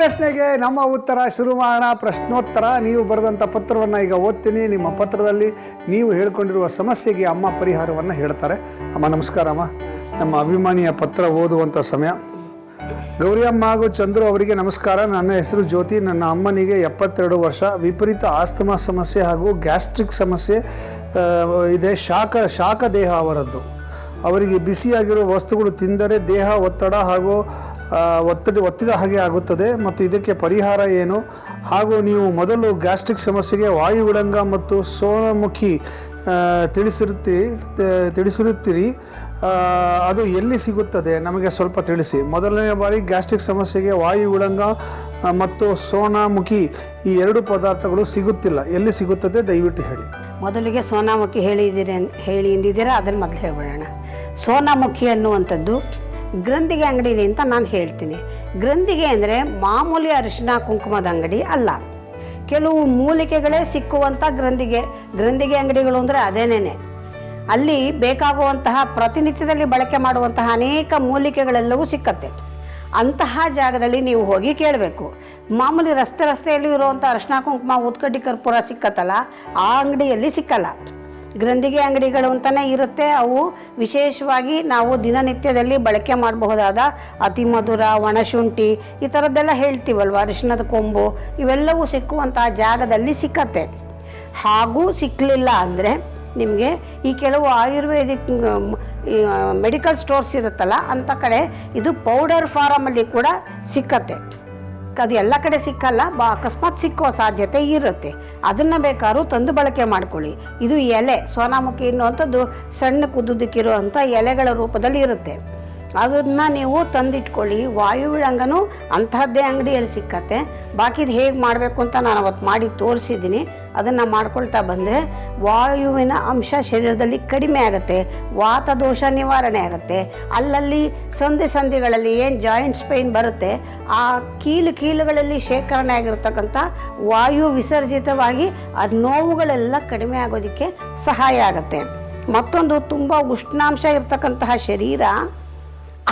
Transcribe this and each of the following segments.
ಪ್ರಶ್ನೆಗೆ ನಮ್ಮ ಉತ್ತರ ಶುರು ಮಾಡೋಣ. ಪ್ರಶ್ನೋತ್ತರ, ನೀವು ಬರೆದಂಥ ಪತ್ರವನ್ನು ಈಗ ಓದ್ತೀನಿ. ನಿಮ್ಮ ಪತ್ರದಲ್ಲಿ ನೀವು ಹೇಳ್ಕೊಂಡಿರುವ ಸಮಸ್ಯೆಗೆ ಅಮ್ಮ ಪರಿಹಾರವನ್ನು ಹೇಳ್ತಾರೆ. ಅಮ್ಮ, ನಮಸ್ಕಾರ ಅಮ್ಮ. ನಮ್ಮ ಅಭಿಮಾನಿಯ ಪತ್ರ ಓದುವಂಥ ಸಮಯ. ಗೌರಿ ಅಮ್ಮ ಹಾಗೂ ಚಂದ್ರು ಅವರಿಗೆ ನಮಸ್ಕಾರ. ನನ್ನ ಹೆಸರು ಜ್ಯೋತಿ. ನನ್ನ ಅಮ್ಮನಿಗೆ ಎಪ್ಪತ್ತೆರಡು ವರ್ಷ. ವಿಪರೀತ ಆಸ್ತಮಾ ಸಮಸ್ಯೆ ಹಾಗೂ ಗ್ಯಾಸ್ಟ್ರಿಕ್ ಸಮಸ್ಯೆ ಇದೆ. ಶಾಖ ಶಾಖ ದೇಹ ಅವರದ್ದು. ಅವರಿಗೆ ಬಿಸಿಯಾಗಿರುವ ವಸ್ತುಗಳು ತಿಂದರೆ ದೇಹ ಒತ್ತಡ ಹಾಗೂ ಒತ್ತಡ, ಒತ್ತಿದ ಹಾಗೆ ಆಗುತ್ತದೆ. ಮತ್ತು ಇದಕ್ಕೆ ಪರಿಹಾರ ಏನು? ಹಾಗೂ ನೀವು ಮೊದಲು ಗ್ಯಾಸ್ಟ್ರಿಕ್ ಸಮಸ್ಯೆಗೆ ವಾಯು ವಿಳಂಗ ಮತ್ತು ಸೋನಮುಖಿ ತಿಳಿಸಿರುತ್ತೀರಿ. ತಿಳಿಸಿರುತ್ತೀರಿ ಅದು ಎಲ್ಲಿ ಸಿಗುತ್ತದೆ? ನಮಗೆ ಸ್ವಲ್ಪ ತಿಳಿಸಿ. ಮೊದಲನೇ ಬಾರಿ ಗ್ಯಾಸ್ಟ್ರಿಕ್ ಸಮಸ್ಯೆಗೆ ವಾಯು ವಿಳಂಗ ಮತ್ತು ಸೋನಾಮುಖಿ ಈ ಎರಡು ಪದಾರ್ಥಗಳು ಸಿಗುತ್ತಿಲ್ಲ. ಎಲ್ಲಿ ಸಿಗುತ್ತದೆ? ದಯವಿಟ್ಟು ಹೇಳಿ. ಮೊದಲಿಗೆ ಸೋನಾಮುಖಿ ಹೇಳಿದ್ದೀರಿ ಎಂದಿದ್ದೀರಾ? ಅದನ್ನು ಮೊದಲು ಹೇಳ್ಬಿಡೋಣ ಸೋನಾಮುಖಿ ಅನ್ನುವಂಥದ್ದು ಗ್ರಂಥಿಗೆ ಅಂಗಡಿ ಅಂತ ನಾನು ಹೇಳ್ತೀನಿ. ಗ್ರಂಥಿಗೆ ಅಂದರೆ ಮಾಮೂಲಿ ಅರಿಶಿನ ಕುಂಕುಮದ ಅಂಗಡಿ ಅಲ್ಲ. ಕೆಲವು ಮೂಲಿಕೆಗಳೇ ಸಿಕ್ಕುವಂಥ ಗ್ರಂಥಿಗೆ ಗ್ರಂಥಿಗೆ ಅಂಗಡಿಗಳು ಅಂದರೆ ಅದೇನೇ ಅಲ್ಲಿ ಬೇಕಾಗುವಂತಹ ಪ್ರತಿನಿತ್ಯದಲ್ಲಿ ಬಳಕೆ ಮಾಡುವಂತಹ ಅನೇಕ ಮೂಲಿಕೆಗಳೆಲ್ಲವೂ ಸಿಕ್ಕತ್ತೆ. ಅಂತಹ ಜಾಗದಲ್ಲಿ ನೀವು ಹೋಗಿ ಕೇಳಬೇಕು. ಮಾಮೂಲಿ ರಸ್ತೆ ರಸ್ತೆಯಲ್ಲಿ ಇರುವಂಥ ಅರಿಶಿನ ಕುಂಕುಮ ಉತ್ಕಡ್ಡಿ ಕರ್ಪೂರ ಸಿಕ್ಕತ್ತಲ್ಲ, ಆ ಅಂಗಡಿಯಲ್ಲಿ ಸಿಕ್ಕಲ್ಲ. ಗ್ರಂಥಿಗೆ ಅಂಗಡಿಗಳು ಅಂತಲೇ ಇರುತ್ತೆ. ಅವು ವಿಶೇಷವಾಗಿ ನಾವು ದಿನನಿತ್ಯದಲ್ಲಿ ಬಳಕೆ ಮಾಡಬಹುದಾದ ಅತಿ ಮಧುರ ಒಣಶುಂಠಿ ಈ ಥರದ್ದೆಲ್ಲ ಹೇಳ್ತೀವಲ್ವ? ಅರಿಶಿಣದ ಕೊಂಬು ಇವೆಲ್ಲವೂ ಸಿಕ್ಕುವಂತಹ ಜಾಗದಲ್ಲಿ ಸಿಕ್ಕತ್ತೆ. ಹಾಗೂ ಸಿಕ್ಕಲಿಲ್ಲ ಅಂದರೆ ನಿಮಗೆ ಈ ಕೆಲವು ಆಯುರ್ವೇದಿಕ್ ಮೆಡಿಕಲ್ ಸ್ಟೋರ್ಸ್ ಇರುತ್ತಲ್ಲ ಅಂಥ ಕಡೆ ಇದು ಪೌಡರ್ ಫಾರಮಲ್ಲಿ ಕೂಡ ಸಿಕ್ಕತ್ತೆ. ಅದು ಎಲ್ಲ ಕಡೆ ಸಿಕ್ಕಲ್ಲ, ಬಾ, ಅಕಸ್ಮಾತ್ ಸಿಕ್ಕುವ ಸಾಧ್ಯತೆ ಇರುತ್ತೆ. ಅದನ್ನು ಬೇಕಾದ್ರೂ ತಂದು ಬಳಕೆ ಮಾಡ್ಕೊಳ್ಳಿ. ಇದು ಎಲೆ, ಸೋನಾಮುಖಿ ಅನ್ನುವಂಥದ್ದು ಸಣ್ಣ ಕುದ್ದುದಕ್ಕಿರುವಂಥ ಎಲೆಗಳ ರೂಪದಲ್ಲಿ ಇರುತ್ತೆ. ಅದನ್ನು ನೀವು ತಂದಿಟ್ಕೊಳ್ಳಿ. ವಾಯು ವಿಳಂಗನೂ ಅಂತಹದ್ದೇ ಅಂಗಡಿಯಲ್ಲಿ ಸಿಕ್ಕತ್ತೆ. ಬಾಕಿದು ಹೇಗೆ ಮಾಡಬೇಕು ಅಂತ ನಾನು ಅವತ್ತು ಮಾಡಿ ತೋರಿಸಿದ್ದೀನಿ. ಅದನ್ನು ಮಾಡ್ಕೊಳ್ತಾ ಬಂದರೆ ವಾಯುವಿನ ಅಂಶ ಶರೀರದಲ್ಲಿ ಕಡಿಮೆ ಆಗುತ್ತೆ, ವಾತದೋಷ ನಿವಾರಣೆ ಆಗುತ್ತೆ. ಅಲ್ಲಲ್ಲಿ ಸಂಧಿ ಸಂಧಿಗಳಲ್ಲಿ ಏನು ಜಾಯಿಂಟ್ಸ್ ಪೇಯ್ನ್ ಬರುತ್ತೆ, ಆ ಕೀಲು ಕೀಲುಗಳಲ್ಲಿ ಶೇಖರಣೆ ಆಗಿರ್ತಕ್ಕಂಥ ವಾಯು ವಿಸರ್ಜಿತವಾಗಿ ಆ ನೋವುಗಳೆಲ್ಲ ಕಡಿಮೆ ಆಗೋದಕ್ಕೆ ಸಹಾಯ ಆಗುತ್ತೆ. ಮತ್ತೊಂದು ತುಂಬ ಉಷ್ಣಾಂಶ ಇರತಕ್ಕಂತಹ ಶರೀರ,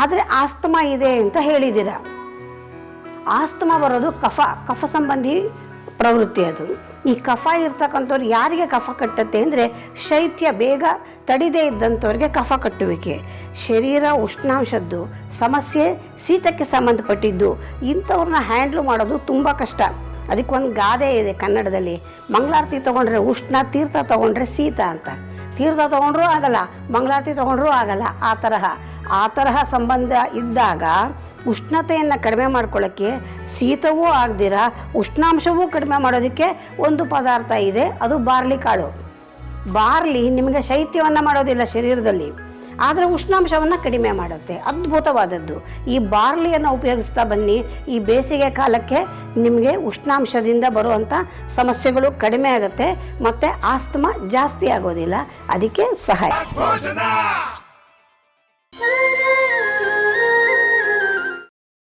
ಆದರೆ ಆಸ್ತಮಾ ಇದೆ ಅಂತ ಹೇಳಿದ್ದೀರ. ಆಸ್ತಮಾ ಬರೋದು ಕಫ ಕಫ ಸಂಬಂಧಿ ಪ್ರವೃತ್ತಿ ಅದು. ಈ ಕಫ ಇರ್ತಕ್ಕಂಥವ್ರು ಯಾರಿಗೆ ಕಫ ಕಟ್ಟುತ್ತೆ ಅಂದರೆ ಶೈತ್ಯ ಬೇಗ ತಡಿದೇ ಇದ್ದಂಥವ್ರಿಗೆ ಕಫ ಕಟ್ಟುವಿಕೆ. ಶರೀರ ಉಷ್ಣಾಂಶದ್ದು, ಸಮಸ್ಯೆ ಶೀತಕ್ಕೆ ಸಂಬಂಧಪಟ್ಟಿದ್ದು, ಇಂಥವ್ರನ್ನ ಹ್ಯಾಂಡ್ಲ್ ಮಾಡೋದು ತುಂಬ ಕಷ್ಟ. ಅದಕ್ಕೊಂದು ಗಾದೆ ಇದೆ ಕನ್ನಡದಲ್ಲಿ. ಮಂಗಳಾರತಿ ತೊಗೊಂಡ್ರೆ ಉಷ್ಣ, ತೀರ್ಥ ತೊಗೊಂಡ್ರೆ ಶೀತ ಅಂತ. ತೀರ್ಥ ತೊಗೊಂಡ್ರೂ ಆಗಲ್ಲ, ಮಂಗಳಾರತಿ ತೊಗೊಂಡ್ರೂ ಆಗಲ್ಲ, ಆ ತರಹ. ಆ ತರಹ ಸಂಬಂಧ ಇದ್ದಾಗ ಉಷ್ಣತೆಯನ್ನು ಕಡಿಮೆ ಮಾಡ್ಕೊಳ್ಳೋಕ್ಕೆ ಶೀತವೂ ಆಗದಿರ, ಉಷ್ಣಾಂಶವೂ ಕಡಿಮೆ ಮಾಡೋದಕ್ಕೆ ಒಂದು ಪದಾರ್ಥ ಇದೆ, ಅದು ಬಾರ್ಲಿ ಕಾಳು. ಬಾರ್ಲಿ ನಿಮಗೆ ಶೈತ್ಯವನ್ನು ಮಾಡೋದಿಲ್ಲ ಶರೀರದಲ್ಲಿ, ಆದರೆ ಉಷ್ಣಾಂಶವನ್ನು ಕಡಿಮೆ ಮಾಡುತ್ತೆ, ಅದ್ಭುತವಾದದ್ದು. ಈ ಬಾರ್ಲಿಯನ್ನು ಉಪಯೋಗಿಸ್ತಾ ಬನ್ನಿ, ಈ ಬೇಸಿಗೆ ಕಾಲಕ್ಕೆ ನಿಮಗೆ ಉಷ್ಣಾಂಶದಿಂದ ಬರುವಂಥ ಸಮಸ್ಯೆಗಳು ಕಡಿಮೆ ಆಗುತ್ತೆ, ಮತ್ತು ಆಸ್ತಮಾ ಜಾಸ್ತಿ ಆಗೋದಿಲ್ಲ, ಅದಕ್ಕೆ ಸಹಾಯ.